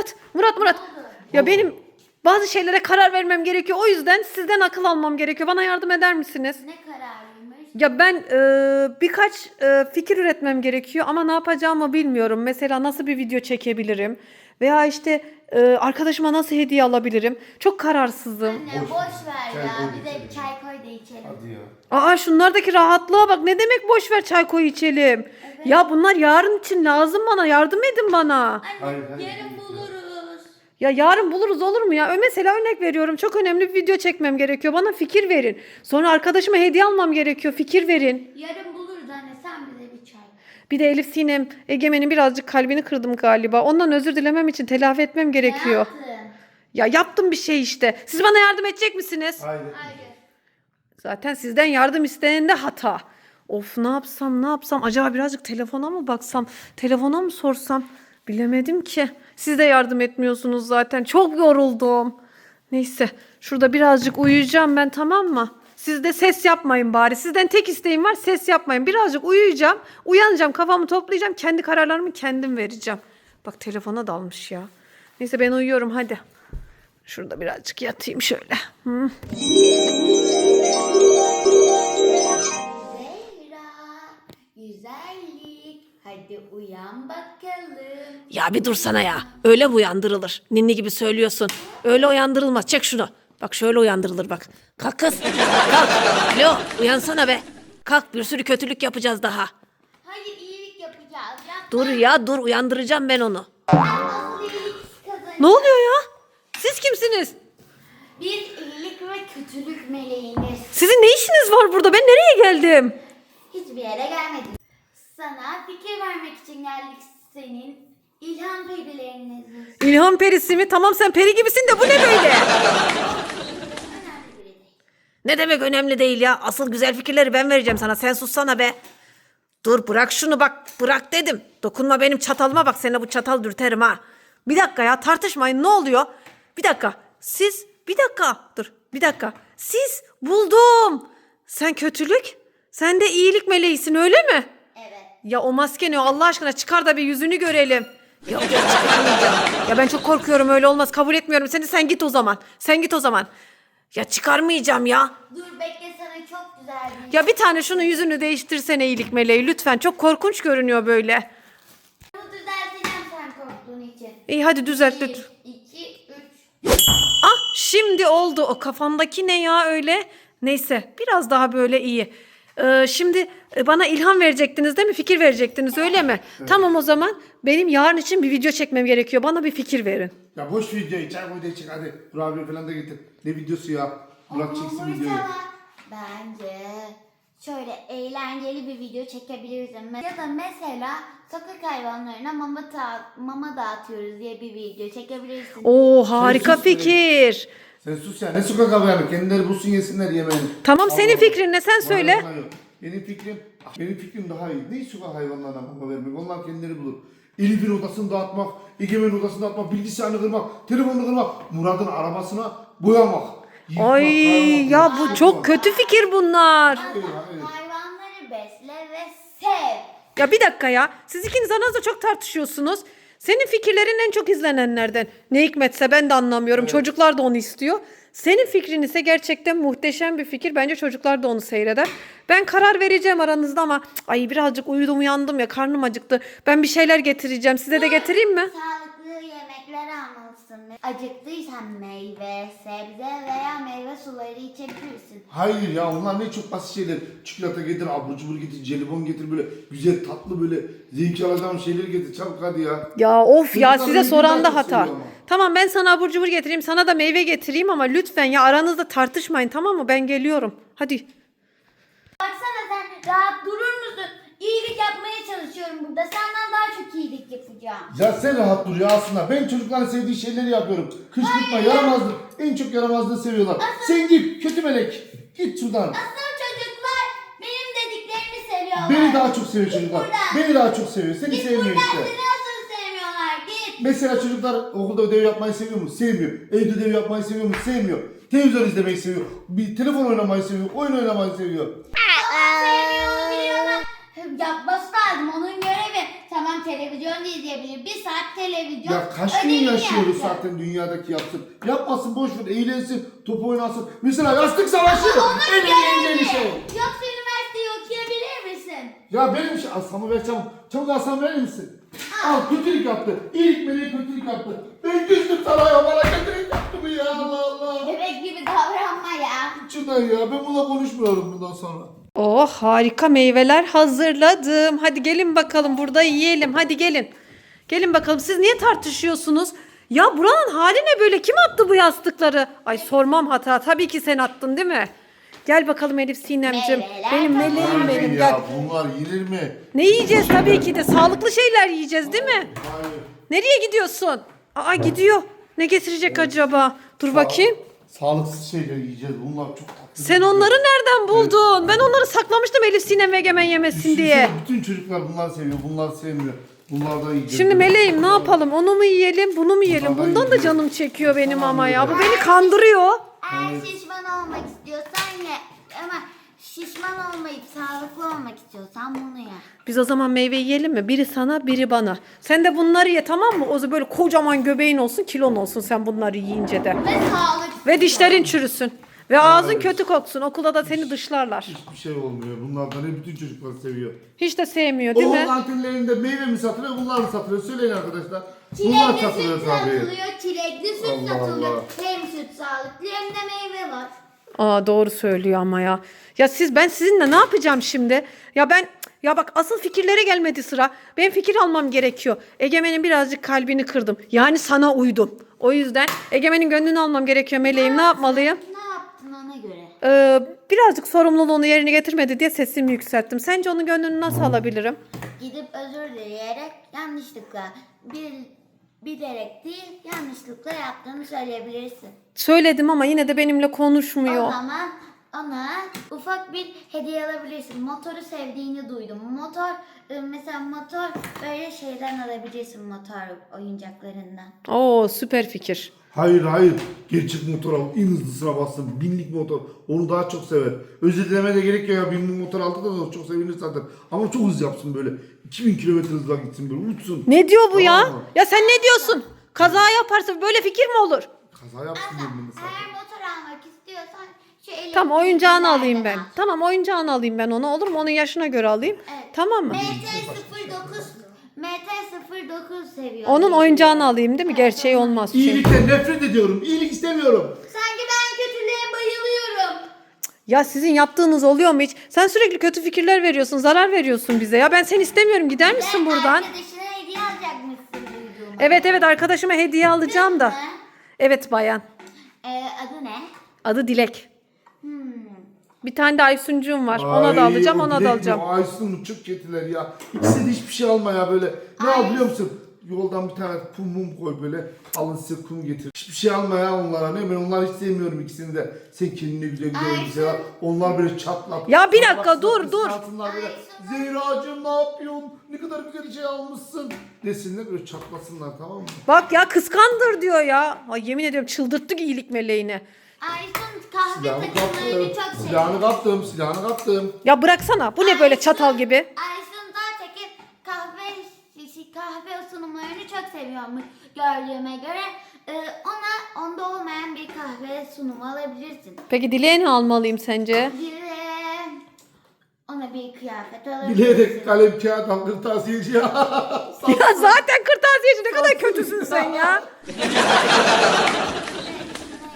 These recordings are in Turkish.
Murat, Murat, Murat. Ya benim bazı şeylere karar vermem gerekiyor. O yüzden sizden akıl almam gerekiyor. Bana yardım eder misiniz? Ne kararıymış? Ya ben e, birkaç e, fikir üretmem gerekiyor ama ne yapacağımı bilmiyorum. Mesela nasıl bir video çekebilirim? Veya işte e, arkadaşıma nasıl hediye alabilirim? Çok kararsızım. Anne Boş boş, ver. Çay ya. içelim. bir çay koy da içelim. Hadi ya. Aa şunlardaki rahatlığa bak. Ne demek boş ver çay koy içelim. Ya bunlar yarın için lazım bana. Yardım edin bana. Anne Hayır, hayır. yarın buluruz. Ya yarın buluruz olur mu ya? Ö- Mesela örnek veriyorum. Çok önemli bir video çekmem gerekiyor. Bana fikir verin. Sonra arkadaşıma hediye almam gerekiyor. Fikir verin. Yarın buluruz anne sen bize bir de Elif Sinem, Egemen'in birazcık kalbini kırdım galiba. Ondan özür dilemem için telafi etmem gerekiyor. Ya yaptım bir şey işte. Siz bana yardım edecek misiniz? Hayır. Hayır. Zaten sizden yardım isteyen de hata. Of ne yapsam ne yapsam acaba birazcık telefona mı baksam telefona mı sorsam bilemedim ki. Siz de yardım etmiyorsunuz zaten çok yoruldum. Neyse şurada birazcık uyuyacağım ben tamam mı? Siz de ses yapmayın bari. Sizden tek isteğim var ses yapmayın. Birazcık uyuyacağım. Uyanacağım kafamı toplayacağım. Kendi kararlarımı kendim vereceğim. Bak telefona dalmış ya. Neyse ben uyuyorum hadi. Şurada birazcık yatayım şöyle. Hı. Zehra, güzellik. Hadi uyan bakalım. Ya bir dursana ya. Öyle mi uyandırılır? Ninni gibi söylüyorsun. Öyle uyandırılmaz. Çek şunu. Bak şöyle uyandırılır bak. Kalk kız. Kalk. Alo uyansana be. Kalk bir sürü kötülük yapacağız daha. Hayır iyilik yapacağız. Yapma. Dur ya dur uyandıracağım ben onu. Ne oluyor ya? Siz kimsiniz? Biz iyilik ve kötülük meleğiniz. Sizin ne işiniz var burada? Ben nereye geldim? Hiçbir yere gelmedik. Sana fikir vermek için geldik senin ilham perileriniz. İlham perisi mi? Tamam sen peri gibisin de bu ne böyle? Ne demek önemli değil ya. Asıl güzel fikirleri ben vereceğim sana. Sen sussana be. Dur bırak şunu bak. Bırak dedim. Dokunma benim çatalıma bak. Seninle bu çatal dürterim ha. Bir dakika ya tartışmayın ne oluyor? Bir dakika. Siz bir dakika. Dur bir dakika. Siz buldum. Sen kötülük. Sen de iyilik meleğisin öyle mi? Evet. Ya o maske ne Allah aşkına çıkar da bir yüzünü görelim. Çıkarmayacağım. Ya ben çok korkuyorum öyle olmaz kabul etmiyorum seni sen git o zaman. Sen git o zaman. Ya çıkarmayacağım ya. Dur bekle sana çok güzel bir Ya bir tane şunun yüzünü değiştirsene iyilik meleği lütfen. Çok korkunç görünüyor böyle. Bunu düzelteceğim sen korktuğun için. İyi hadi düzelt lütfen. iki, üç. Ah şimdi oldu. O kafamdaki ne ya öyle? Neyse biraz daha böyle iyi. Ee, şimdi e, bana ilham verecektiniz değil mi? Fikir verecektiniz öyle mi? Tamam o zaman benim yarın için bir video çekmem gerekiyor. Bana bir fikir verin. Ya boş videoyu çay koy da çek hadi. Dur abi falan da getir. Ne videosu ya? Burak çeksin videoyu. Bence şöyle eğlenceli bir video çekebiliriz. Ya da mesela sokak hayvanlarına mama, ta- mama dağıtıyoruz diye bir video çekebilirsin. Oo harika fikir. Sen sus ya. Ne sokak hayvanı? Kendileri bulsun yesinler yemeğini. Tamam senin Allah fikrin ne sen söyle. Bana yok. Benim fikrim, benim fikrim daha iyi. Ne sokak hayvanlarına mama vermek? Onlar kendileri bulur. Elif'in odasını dağıtmak, Egemen'in odasını dağıtmak, bilgisayarını kırmak, telefonunu kırmak, Murat'ın arabasına boyamak. Yıkmak, Ay kaymak, ya bu çok kötü fikir bunlar. Hayır. Hayvanları besle ve sev. Ya bir dakika ya. Siz ikiniz aranızda çok tartışıyorsunuz. Senin fikirlerin en çok izlenenlerden. Ne hikmetse ben de anlamıyorum. Çocuklar da onu istiyor. Senin fikrin ise gerçekten muhteşem bir fikir. Bence çocuklar da onu seyreder. Ben karar vereceğim aranızda ama ay birazcık uyudum uyandım ya karnım acıktı. Ben bir şeyler getireceğim. Size de getireyim mi? Sağlıklı yemekler almalısın. Acıktıysan meyve, sebze veya meyve suları içebilirsin. Hayır ya onlar ne çok basit şeyler. Çikolata getir, abur cubur getir, jelibon getir böyle güzel tatlı böyle zevk alacağım şeyleri getir çabuk hadi ya. Ya of ya Çocuklar size beni soran da hata. ama. Tamam ben sana abur cubur getireyim sana da meyve getireyim ama lütfen ya aranızda tartışmayın tamam mı? Ben geliyorum. Hadi. Baksana sen rahat durur? İyilik yapmaya çalışıyorum burada. Senden daha çok iyilik yapacağım. Ya sen rahat dur ya aslında. Ben çocukların sevdiği şeyleri yapıyorum. Kışkırtma, yaramazlık. En çok yaramazlığı seviyorlar. Sen git kötü melek. Git şuradan. Asıl çocuklar benim dediklerimi seviyorlar. Beni daha çok seviyor çocuklar. buradan. Beni daha çok seviyor. Seni Git sevmiyor buradan işte. seni asıl sevmiyorlar. Git. Mesela çocuklar okulda ödev yapmayı seviyor mu? Sevmiyor. Evde ödev yapmayı seviyor mu? Sevmiyor. Televizyon izlemeyi seviyor. Bir telefon oynamayı seviyor. Oyun oynamayı seviyor. Yapması lazım. Onun görevi. Tamam televizyon izleyebilir. Bir saat televizyon. Ya kaç gün ödevini yaşıyoruz yapacak. zaten dünyadaki yapsın. Yapmasın boş ver eğlensin top oynasın. Mesela yastık savaşı en eğlenceli şey. Yoksa üniversiteyi okuyabilir misin? Ya benim şey Aslanı ver çabuk. Çabuk aslan verir misin? Al kötülük yaptı. İyilik meleği kötülük yaptı. Ben küstüm sana ya bana kötülük yaptı mı ya Allah Allah. Bebek gibi davranma ya. Şundan ya ben bununla konuşmuyorum bundan sonra. Oh harika meyveler hazırladım. Hadi gelin bakalım burada yiyelim. Hadi gelin. Gelin bakalım siz niye tartışıyorsunuz? Ya buranın hali ne böyle? Kim attı bu yastıkları? Ay sormam hata. Tabii ki sen attın değil mi? Gel bakalım Elif Sinemcim. Meyveler Benim meleğim benim. ya bunlar yenir mi? Ne yiyeceğiz tabii ki de. Sağlıklı şeyler yiyeceğiz değil mi? Hayır. Nereye gidiyorsun? Aa gidiyor. Ne getirecek acaba? Dur bakayım. Sağlıksız şeyler yiyeceğiz. Bunlar çok tatlı. Sen onları nereden buldun? Ben onları saklamıştım Elif Sinem ve Egemen yemesin diye. Düşünsene, Bütün çocuklar bunlar seviyor. Bunlar sevmiyor. Bunlar da yiyeceğiz. Şimdi meleğim ne yapalım? Onu mu yiyelim, bunu mu yiyelim? Bunlardan Bundan da yiyelim. canım çekiyor benim Tamam, ama ya. Bu beni kandırıyor. Eğer şişman olmak istiyorsan ye. Ama şişman olmayıp sağlıklı olmak istiyorsan bunu ye. Biz o zaman meyve yiyelim mi? Biri sana, biri bana. Sen de bunları ye tamam mı? O zaman böyle kocaman göbeğin olsun, kilon olsun sen bunları yiyince de. Ve sağlıklı. Ve dişlerin çürüsün. Ve ağzın Evet. kötü koksun. Okulda da seni dışlarlar. Hiçbir şey olmuyor. Bunlardan hep bütün çocuklar seviyor. Hiç de sevmiyor değil Okul mi? kantinlerinde meyve mi satılıyor, bunlar mı satılıyor? Söyleyin arkadaşlar. Bunlar Çilekli satılıyor süt tabii. satılıyor, çilekli süt Allah satılıyor. Allah. Hem süt sağlıklı hem de meyve var. Aa doğru söylüyor ama ya. Ya siz ben sizinle ne yapacağım şimdi? Ya ben ya bak asıl fikirlere gelmedi sıra. Ben fikir almam gerekiyor. Egemen'in birazcık kalbini kırdım. Yani sana uydum. O yüzden Egemen'in gönlünü almam gerekiyor meleğim. Ne yapmalıyım? Ne yaptın ona göre? Ee, birazcık sorumluluğunu yerine getirmedi diye sesimi yükselttim. Sence onun gönlünü nasıl alabilirim? Gidip özür dileyerek yanlışlıkla bir bilerek değil yanlışlıkla yaptığını söyleyebilirsin. Söyledim ama yine de benimle O konuşmuyor. zaman ona ufak bir hediye alabilirsin. Motoru sevdiğini duydum. Motor e, mesela motor böyle şeyden alabilirsin motor oyuncaklarından. Oo süper fikir. Hayır hayır. Gerçek motor al. En hızlısına bassın. Binlik motor. Onu daha çok sever. Özür dileme de gerek yok ya. Binlik motor aldı da o çok sevinir zaten. Ama çok hız yapsın böyle. 2000 kilometre hızla gitsin böyle uçsun. Ne diyor bu ya? Tamam mı? Ya sen ne diyorsun? Kaza yaparsa böyle fikir mi olur? Kaza yapsın bunu zaten. Eğer motor almak istiyorsan şu elindeki Tamam oyuncağını alayım ben. al. Tamam oyuncağını alayım ben onu. Olur mu? Onun yaşına göre alayım. Evet. Tamam mı? MT09 MT09 seviyor. Onun oyuncağını alayım değil mi? Gerçeği olmaz çünkü. İyilikten nefret ediyorum. İyilik istemiyorum. Sanki ben kötülüğe bayılıyorum. Ya sizin yaptığınız oluyor mu hiç? Sen sürekli kötü fikirler veriyorsun, zarar veriyorsun bize. Ya ben seni istemiyorum. Gider misin Ben buradan? arkadaşına hediye alacakmışsın duyduğuma. Evet evet arkadaşıma hediye alacağım da. Mı? Evet bayan. Ee, adı ne? Adı Dilek. Hmm. Bir tane de Aysuncuğum var. Ona da Ay, alacağım, o ona da alacağım. mi? Aysun çok kötüler ya. İkisi de hiçbir şey alma ya böyle. Ne Ay. al biliyor musun? Yoldan bir tane kum mum koy böyle. Alın size kum getir. Hiçbir şey alma ya onlara. Ne ben onları hiç sevmiyorum ikisini de. Sen kendine güzel güzel Ay. elbise al. Onlar böyle çatlak. Ya bir dakika, dur, dur. Zehracığım ne yapıyorsun? Ne kadar güzel şey almışsın. Desinler böyle çatlasınlar tamam mı? Bak ya kıskandır diyor ya. Ay yemin ediyorum çıldırttık iyilik meleğini. Aysun kahve Silahını takımlarını kaptım. çok Silahını seviyor. kaptım. Silahını kaptım. Ya bıraksana. Bu ne böyle çatal gibi? Aysun Dağtekin kahve şişi kahve sunumlarını çok seviyormuş gördüğüme göre. Ee, ona onda olmayan bir kahve sunumu alabilirsin. Peki Dilek'e ne almalıyım sence? Bir de ona bir kıyafet alabilirsin. Bilerek kalem kağıt al kırtasiyeci ya. Ya zaten kırtasiyeci ne kadar kötüsün sen ya. Sana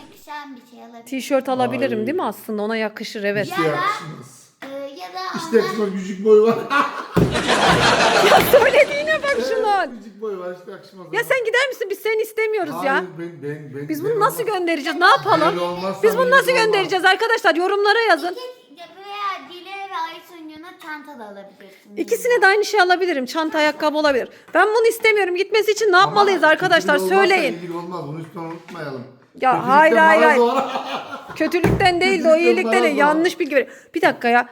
yakışan bir şey alabilirsin. Tişört alabilirim Ay. değil mi aslında? Ona yakışır evet. Ya da- yakışmaz. Ee, ya da İşte ona yakışmaz. Küçük boy var. Ya söylediğine bak şunun. Küçük boy var işte yakışmaz. Ya sen gider misin? Biz seni istemiyoruz ya. Hayır, ben, ben, ben, Biz ben bunu nasıl olmaz. göndereceğiz? Ne yapalım? Ben Biz bunu nasıl göndereceğiz arkadaşlar? Yorumlara yazın. İki- veya Dile ve Aysun'una çanta da alabilirsin. İkisine de aynı şey alabilirim. Çanta, ayakkabı olabilir. Ben bunu istemiyorum. Gitmesi için ne Ama yapmalıyız arkadaşlar? kötülük olmazsa Söyleyin. ilgili olmaz. Bunu üstten unutmayalım. Ya Kötülükten hayır, hayır, hayır. Kötülükten değil de o Kötülükten iyilikten bana yanlış bilgi veriyor. Bir dakika ya.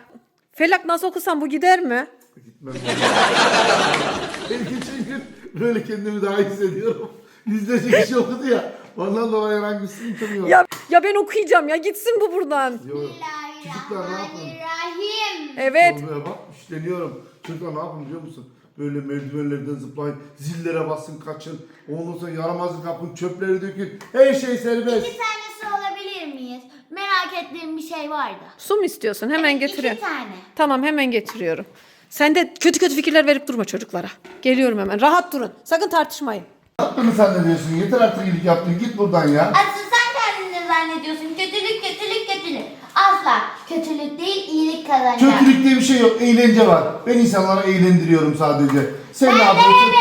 Felak nasıl okusam bu gider mi? Gitmem. ben geçen gün böyle kendimi daha iyi hissediyorum. Yüzlerce kişi okudu ya. Ondan dolayı herhangi bir sıkıntım yok. Ya ya ben okuyacağım ya. Gitsin bu buradan. Yok. Çocuklar ne yapın? Bismillahirrahmanirrahim. Evet. Olmuyor bak üstleniyorum. Çocuklar ne yapın biliyor musun? Böyle merdivenlerden zıplayın, zillere basın kaçın. Ondan sonra yaramazlık yapın, çöpleri dökün. Her şey serbest. İki tane su alabilir miyiz? Merak ettiğim bir şey vardı. Su mu istiyorsun? Hemen Evet, getiriyorum. İki tane. Tamam hemen getiriyorum. Sen de kötü kötü fikirler verip durma çocuklara. Geliyorum hemen. Rahat durun. Sakın tartışmayın. Yaptığını zannediyorsun. Yeter artık iyilik yaptın. Git buradan ya. Asıl sen kendini zannediyorsun. Asla. Kötülük değil, iyilik kazanacak. Kötülük diye bir şey yok. Eğlence var. Ben insanları eğlendiriyorum sadece. Sen Ben ne yapıyorsun?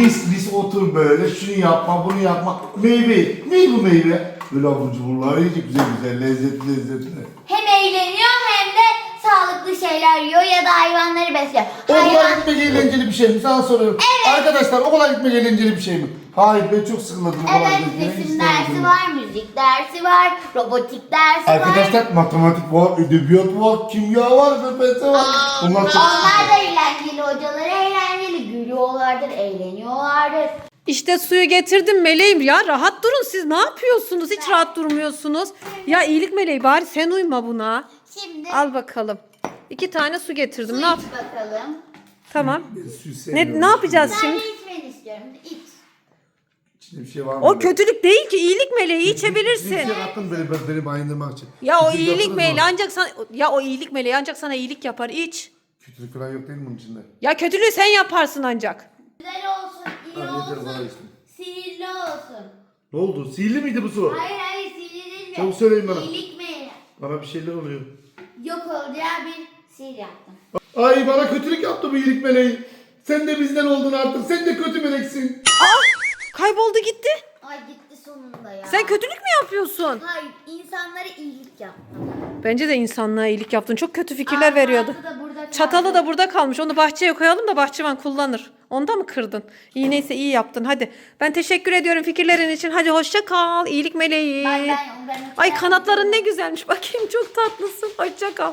Lis lis otur böyle. Şunu yapma, bunu yapma. Meyve. Ne bu meyve? Böyle abur cuburlar yiyecek güzel güzel, lezzetli lezzetli. Hem eğleniyor hem de sağlıklı şeyler yiyor ya da hayvanları besliyor. Okula Hayvan... gitmek eğlenceli bir şey mi? Sana soruyorum. Arkadaşlar okula gitmek eğlenceli bir şey mi? Hayır ben çok sıkıldım Evet, resim dersi var, müzik dersi var, robotik dersi var. Arkadaşlar matematik var, edebiyat var, kimya var, ÖPS var. Bunlar çok Onlar da eğlenceli, hocaları eğlenceli, gülüyorlardır, eğleniyorlardır. İşte suyu getirdim meleğim ya. Rahat durun siz ne yapıyorsunuz? Hiç rahat durmuyorsunuz. Ya iyilik meleği bari sen uyma buna. Şimdi Al bakalım. İki tane su getirdim. su Ne yap? iç bakalım. Tamam. Suyu Ne, sevmiyorum. ne yapacağız Ben şimdi? de içmeni istiyorum. İç. İçinde bir şey var mı? O kötülük değil ki iyilik meleği Bir içebilirsin. şey attın böyle ben- beni bayındırmak için. Ya o Kötülük iyilik yaptınız meleği ancak sana ya o iyilik meleği ancak sana iyilik yapar. İç. Kötülük falan yok değil mi bunun içinde? Ya kötülüğü sen yaparsın ancak. Güzel olsun, iyi Hadi yeter bana olsun, işte. sihirli olsun. Ne oldu? Sihirli miydi bu su? Hayır hayır sihirli değil mi? Çabuk söyleyin bana. İyilik mi? Bana bir şeyler oluyor. Yok olacağı bir sihir yaptım. Ay bana kötülük yaptı bu iyilik meleği. Sen de bizden oldun artık. Sen de kötü meleksin. Kayboldu gitti. Ay gitti sonunda ya. Sen kötülük mü yapıyorsun? Hayır insanlara iyilik yaptım. Bence de insanlığa iyilik yaptın. Çok kötü fikirler veriyordu. Çatalı da burada Çatalı kaldı. da burada kalmış. Onu bahçeye koyalım da bahçıvan kullanır. Onda mı kırdın? İyi neyse iyi yaptın. Hadi. Ben teşekkür ediyorum fikirlerin için. Hadi hoşça kal. İyilik meleği. Ben, ben, ben Ay kanatların ne güzelmiş. Bakayım çok tatlısın. Hoşça kal.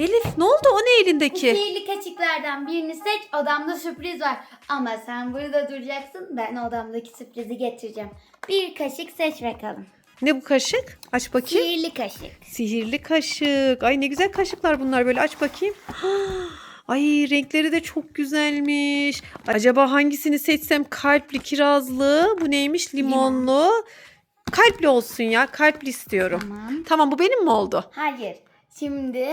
Elif ne oldu o ne elindeki? sihirli kaşıklardan birini seç. Odamda sürpriz var. Ama sen burada duracaksın. Ben odamdaki sürprizi getireceğim. Bir kaşık seç bakalım. Ne bu kaşık? Aç bakayım. Sihirli kaşık. Sihirli kaşık. Ay ne güzel kaşıklar bunlar böyle aç bakayım. Ay renkleri de çok güzelmiş. Acaba hangisini seçsem kalpli, kirazlı, bu neymiş limonlu. Kalpli olsun ya. Kalpli istiyorum. Tamam. Tamam bu benim mi oldu? Hayır. Şimdi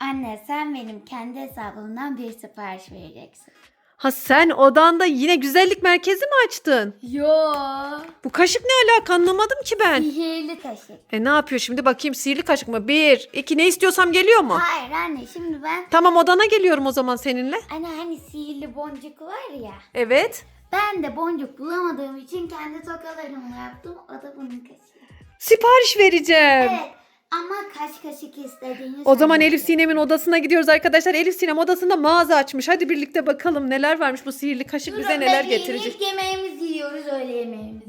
anne sen benim kendi hesabımdan bir sipariş vereceksin. Ha sen odanda yine güzellik merkezi mi açtın? Yo. Bu kaşık ne alaka anlamadım ki ben. Sihirli kaşık. E ne yapıyor şimdi bakayım sihirli kaşık mı? Bir, iki ne istiyorsam geliyor mu? Hayır anne şimdi ben Tamam odana geliyorum o zaman seninle. anne hani sihirli boncuk var ya. Evet. Ben de boncuk bulamadığım için kendi tokalarımla yaptım. O da bunun kaşığı. Sipariş vereceğim. Evet ama kaç kaşık istediğini O zaman. Elif Sinem'in odasına gidiyoruz arkadaşlar. Elif Sinem odasında mağaza açmış. Hadi birlikte bakalım neler varmış bu sihirli kaşık bize neler getirecek. Yemeğimizi yiyoruz öğle yemeğimizi.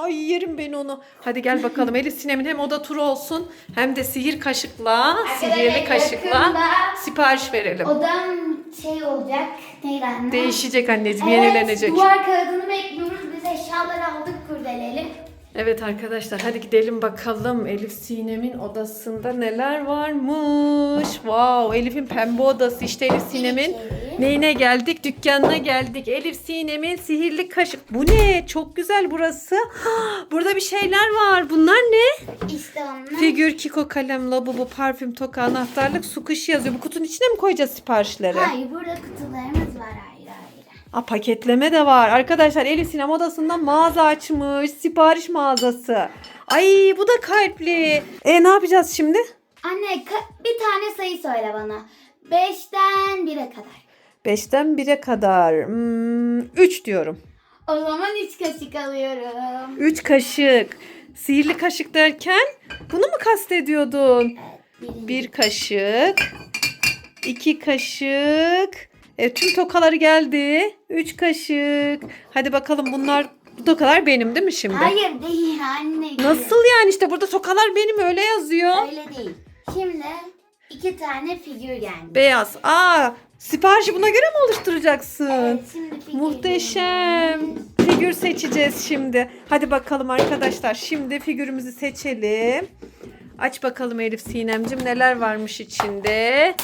Ay yerim ben onu. Hadi gel bakalım Elif Sinem'in hem oda turu olsun hem de sihir kaşıkla, sihirli kaşıkla yakında sipariş verelim. Odam şey olacak. Neydi anne? Değişecek anneciğim, Evet, yenilenecek. duvar kağıdını bekliyoruz. Biz eşyaları aldık kurdelelim. Evet arkadaşlar hadi gidelim bakalım Elif Sinem'in odasında neler varmış. Wow Elif'in pembe odası işte Elif Sinem'in neyine geldik? Dükkanına geldik. Elif Sinem'in sihirli kaşık. Bu ne? Çok güzel burası. Burada bir şeyler var. Bunlar ne? İşte onlar. Figür, kiko, kalem, lavabo, parfüm, toka, anahtarlık, su kışı yazıyor. Bu kutunun içine mi koyacağız siparişleri? Hayır burada kutularımız. Aa, paketleme de var. Arkadaşlar Elif Sinem odasında mağaza açmış. Sipariş mağazası. Ay bu da kalpli. E ne yapacağız şimdi? Anne bir tane sayı söyle bana. Beşten bire kadar. 5'ten 1'e kadar. 3 diyorum. O zaman üç kaşık alıyorum. 3 kaşık. Sihirli kaşık derken bunu mu kastediyordun? Evet. 1 kaşık. 2 kaşık. E, tüm tokaları geldi. 3 kaşık. Hadi bakalım bunlar bu tokalar benim değil mi şimdi? Hayır değil anne. Nasıl yani işte burada tokalar benim öyle yazıyor. Öyle değil. Şimdi iki tane figür geldi. Beyaz. Aa, siparişi buna göre mi oluşturacaksın? Evet, şimdi figür Muhteşem. Figür seçeceğiz şimdi. Hadi bakalım arkadaşlar. Şimdi figürümüzü seçelim. Aç bakalım Elif Sinemcim neler varmış içinde.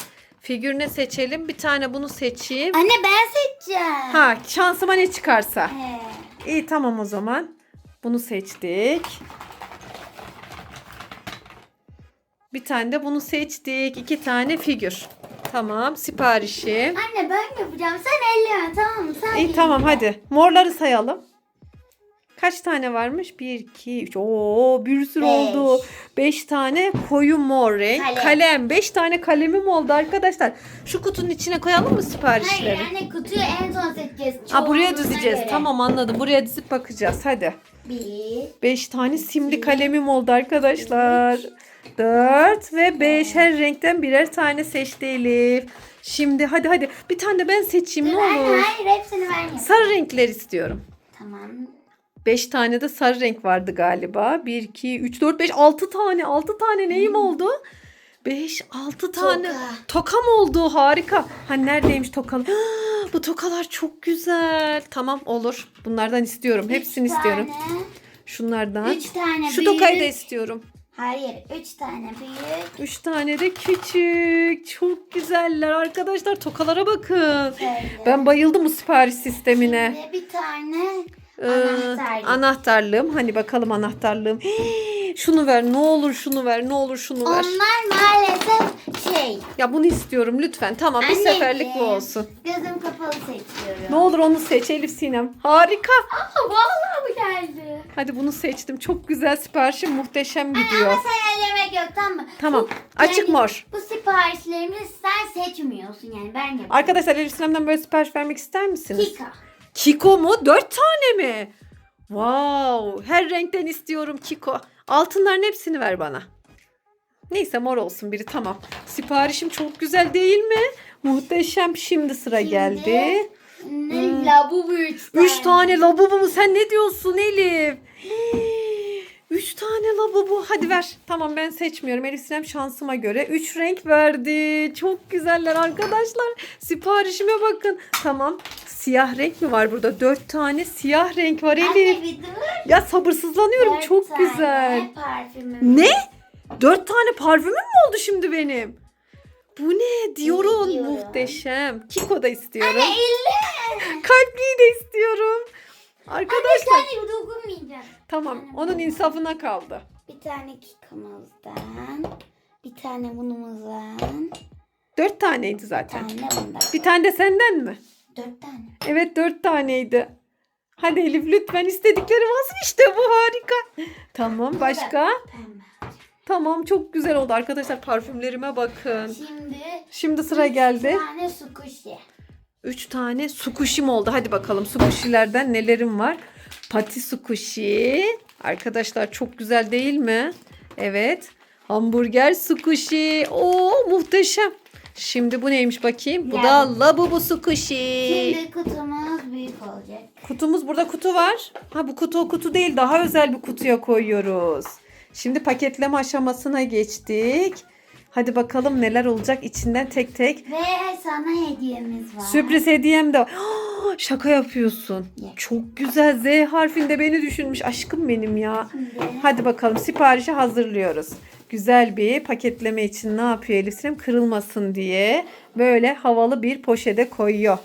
Figürüne seçelim. Bir tane bunu seçeyim. Anne ben seçeceğim. Ha şansıma ne çıkarsa. He. İyi tamam o zaman. Bunu seçtik. Bir tane de bunu seçtik. İki tane figür. Tamam siparişim. Anne ben yapacağım. Sen elleme tamam mı? Sen İyi tamam hadi. Morları sayalım. Kaç tane varmış? 1, 2, 3. Oo bir sürü Beş. oldu. 5 tane koyu mor renk. Kalem. Kalem. 5 tane kalemim oldu arkadaşlar. Şu kutunun içine koyalım mı siparişleri? Hayır anne kutuyu en son seçeceğiz. Ha buraya dizeceğiz. göre. Tamam anladım. Buraya dizip bakacağız. Hadi. Bir. 5 tane simli kalemim oldu arkadaşlar. 4 ve 5 her renkten birer tane seçti Elif. Şimdi hadi hadi bir tane de ben seçeyim ne Dur, anne, olur. hayır hepsini ben yapayım. Sarı renkler istiyorum. Tamam. 5 tane de sarı renk vardı galiba. 1, 2, 3, 4, 5, 6 tane. 6 tane neyim oldu? 5, 6 tane. Toka. Tokam oldu. Harika. Ha neredeymiş tokalar? Bu tokalar çok güzel. Tamam olur. Bunlardan istiyorum. Hepsini Üç istiyorum. Tane, Şunlardan. üç tane Şu büyük. tokayı da istiyorum. Hayır üç tane büyük. 3 tane de küçük. Çok güzeller arkadaşlar. Tokalara bakın. Şöyle. Ben bayıldım bu sipariş sistemine. Şimdi bir tane Ee, anahtarlık. anahtarlığım. Hani bakalım anahtarlığım. Hii, şunu ver ne olur şunu ver ne olur şunu ver. Onlar maalesef şey. Ya bunu istiyorum lütfen. Tamam bir Anneciğim, seferlik bu olsun. Gözüm kapalı seçiyorum. Ne olur onu seç Elif Sinem. Harika. Aa, vallahi bu geldi. Hadi bunu seçtim. Çok güzel siparişim muhteşem gidiyor. ama sen ellemek yok tamam mı? Tamam. Açık yani mor. Bu siparişlerimi sen seçmiyorsun yani ben yapıyorum. Arkadaşlar Elif Sinem'den böyle sipariş vermek ister misiniz? Kika. Kiko mu? Dört tane mi? Wow. Her renkten istiyorum Kiko. Altınların hepsini ver bana. Neyse mor olsun biri tamam. Siparişim çok güzel değil mi? Muhteşem. Şimdi sıra Şimdi geldi. Ne labubu üç tane. Üç tane labubu mu? Sen ne diyorsun Elif? Üç tane labubu. Hadi ver. Tamam ben seçmiyorum. Elif Sinem şansıma göre. Üç renk verdi. Çok güzeller arkadaşlar. Siparişime bakın. Tamam. Siyah renk mi var burada? Dört tane siyah renk var Elif. Anne bir dur. Ya sabırsızlanıyorum. Dört Çok tane güzel. parfümüm. Ne? Dört tane parfümüm mü oldu şimdi benim? Bu ne? Diyorum. Muhteşem. Kiko da istiyorum. Anne elle. Kalpliyi de istiyorum. Arkadaşlar. Anne dokunmayacağım. Tamam. Onun insafına kaldı. Bir tane kikamızdan. Bir tane bunumuzdan. Dört taneydi Bir zaten. tane bundan. Bir tane de senden mi? Dört tane. Evet dört taneydi. Hadi Elif lütfen istedikleri olsun işte bu harika. Tamam başka? Pembe. Tamam çok güzel oldu arkadaşlar parfümlerime bakın. Şimdi Şimdi sıra üç geldi. tane su kuşu. Üç tane sukuşim oldu. Hadi bakalım sukuşilerden nelerim var? Pati sukuşi. Arkadaşlar çok güzel değil mi? Evet. Hamburger sukuşi. Oo muhteşem. Şimdi bu neymiş bakayım? Bu Ya. da labubu sukuşi. Şimdi kutumuz büyük olacak. Kutumuz burada kutu var. Ha bu kutu o kutu değil. Daha özel bir kutuya koyuyoruz. Şimdi paketleme aşamasına geçtik. Hadi bakalım neler olacak içinden tek tek. Ve sana hediyemiz var. Sürpriz hediyem de var. Şaka yapıyorsun. Ya. Çok güzel. Z harfinde beni düşünmüş. Aşkım benim ya. Şimdi Hadi bakalım siparişi hazırlıyoruz. Güzel bir paketleme için ne yapıyor Elif Sinem? Kırılmasın diye böyle havalı bir poşete koyuyor.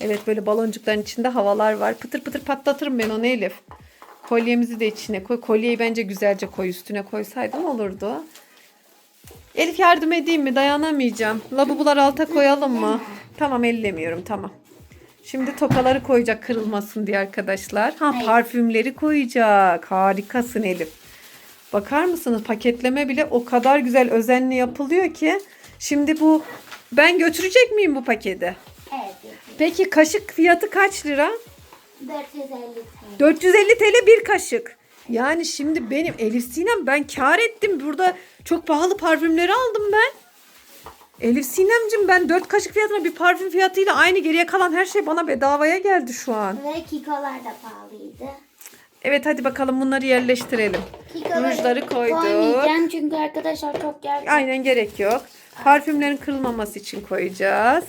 Evet böyle baloncukların içinde havalar var. Pıtır pıtır patlatırım ben onu Elif. Kolyemizi de içine koy. Kolyeyi bence güzelce koy üstüne koysaydın olurdu. Elif yardım edeyim mi? Dayanamayacağım. Labubular alta koyalım mı? Tamam ellemiyorum tamam. Şimdi tokaları koyacak kırılmasın diye arkadaşlar. Ha parfümleri koyacak. Harikasın Elif. Bakar mısınız paketleme bile o kadar güzel özenli yapılıyor ki. Şimdi bu ben götürecek miyim bu paketi? evet. Peki kaşık fiyatı kaç lira? 450 TL. 450 TL bir kaşık. Yani şimdi benim Elif Sinem ben kar ettim. Burada çok pahalı parfümleri aldım ben. Elif Sinemcim ben 4 kaşık fiyatına bir parfüm fiyatıyla aynı geriye kalan her şey bana bedavaya geldi şu an. Ve kikolar da pahalıydı. Evet hadi bakalım bunları yerleştirelim. Kikoları Rujları koyduk. Koymayacağım çünkü arkadaşlar çok yer. Aynen gerek yok. Parfümlerin kırılmaması için koyacağız.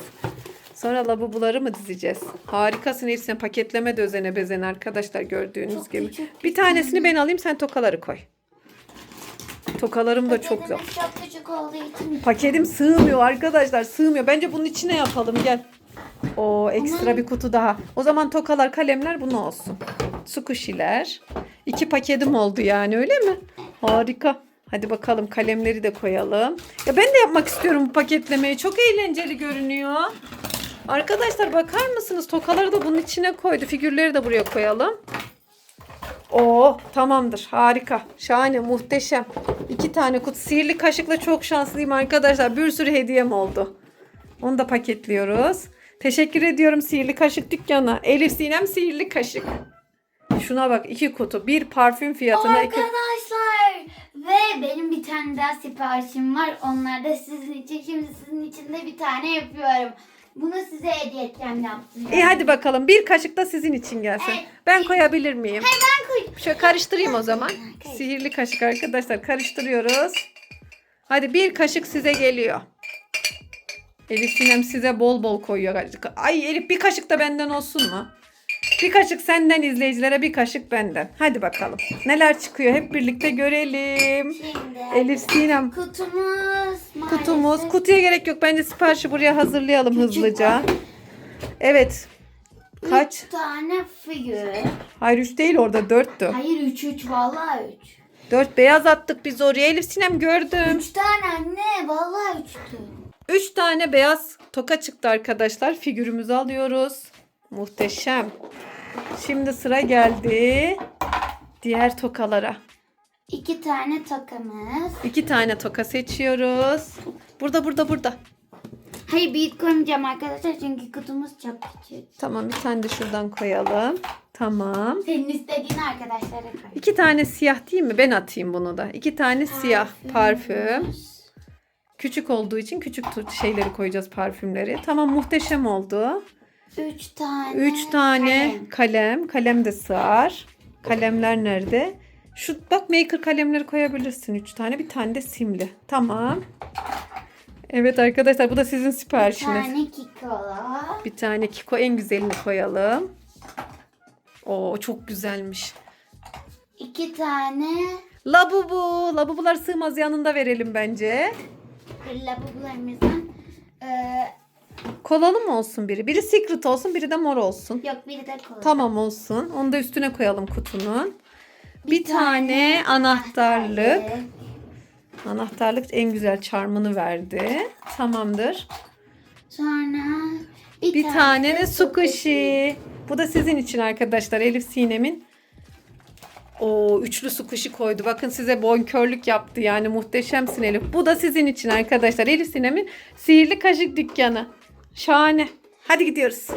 Sonra labubuları mı dizeceğiz? Harikasın hepsine paketleme de özene bezene arkadaşlar gördüğünüz Çok gibi. küçük Bir tanesini ben alayım sen tokaları koy. Tokalarım da çok güzel. Paketimiz çok küçük olduğu için Paketim sığmıyor arkadaşlar sığmıyor. Bence bunun içine yapalım gel. O ekstra bir kutu daha. O zaman tokalar kalemler bunu olsun. Sukuşiler. İki paketim oldu yani öyle mi? Harika. Hadi bakalım kalemleri de koyalım. Ya ben de yapmak istiyorum bu paketlemeyi. Çok eğlenceli görünüyor. Arkadaşlar bakar mısınız? Tokaları da bunun içine koydu. Figürleri de buraya koyalım. Oo tamamdır. Harika. Şahane, muhteşem. İki tane kutu. Sihirli kaşıkla çok şanslıyım arkadaşlar. Bir sürü hediyem oldu. Onu da paketliyoruz. Teşekkür ediyorum Sihirli Kaşık dükkana. Elif Sinem Sihirli Kaşık. Şuna bak iki kutu. Bir parfüm fiyatına iki... Arkadaşlar ve benim bir tane daha siparişim var. Onlar da sizin için. Şimdi sizin için de bir tane yapıyorum. Bunu size hediye edeceğim yaptım. İyi hadi bakalım. Bir kaşık da sizin için gelsin. Evet. Ben koyabilir miyim? Ben koy. Şöyle karıştırayım o zaman. Sihirli kaşık arkadaşlar karıştırıyoruz. Hadi bir kaşık size geliyor. Elif Sinem size bol bol koyuyor. Ay Elif bir kaşık da benden olsun mu? Bir kaşık senden izleyicilere bir kaşık benden. Hadi bakalım. Neler çıkıyor hep birlikte görelim. Şimdi Elif Sinem kutumuz kutumuz. maalesef Kutuya gerek yok. Bence siparişi buraya hazırlayalım hızlıca. Evet. Kaç? üç tane figür. Hayır 3 değil orada 4'tü. Hayır 3 3 vallahi 3. 4 beyaz attık biz oraya. Elif Sinem gördüm. 3 tane anne vallahi 3'tü. 3 tane beyaz toka çıktı arkadaşlar. Figürümüzü alıyoruz. Muhteşem. Şimdi sıra geldi diğer tokalara. 2 tane takamız. İki tane toka seçiyoruz. Burada burada burada. Hayır büyük koymayacağım arkadaşlar çünkü kutumuz çok küçük. Tamam bir tane de şuradan koyalım. Tamam. Senin istediğin arkadaşlara koy. İki tane siyah değil mi? Ben atayım bunu da. İki tane siyah parfüm. Küçük olduğu için küçük şeyleri koyacağız parfümleri. Tamam muhteşem oldu. 3 tane. Üç tane kalem. kalem. Kalem de sığar. Kalemler nerede? Şu bak maker kalemleri koyabilirsin. Üç tane. Bir tane de simli. Tamam. Evet arkadaşlar bu da sizin Bir siparişiniz. tane kikola. Bir tane Kiko en güzelini koyalım. Oo çok güzelmiş. 2 tane Labubu. Labubular sığmaz yanında verelim bence. Labubularımızdan. Ee, Kolalı mı olsun biri? Biri secret olsun, biri de mor olsun. yok biri de kola. Tamam olsun. Onu da üstüne koyalım kutunun. Bir, tane, anahtarlık. Anahtarlık en güzel çarmını verdi. Tamamdır. Sonra bir, Bir tane de sukuşi. Bu da sizin için arkadaşlar. Elif Sinem'in o üçlü sukuşi koydu. Bakın size bonkörlük yaptı yani muhteşemsin Elif. Bu da sizin için arkadaşlar. Elif Sinem'in sihirli kaşık dükkanı. Şahane. Hadi gidiyoruz.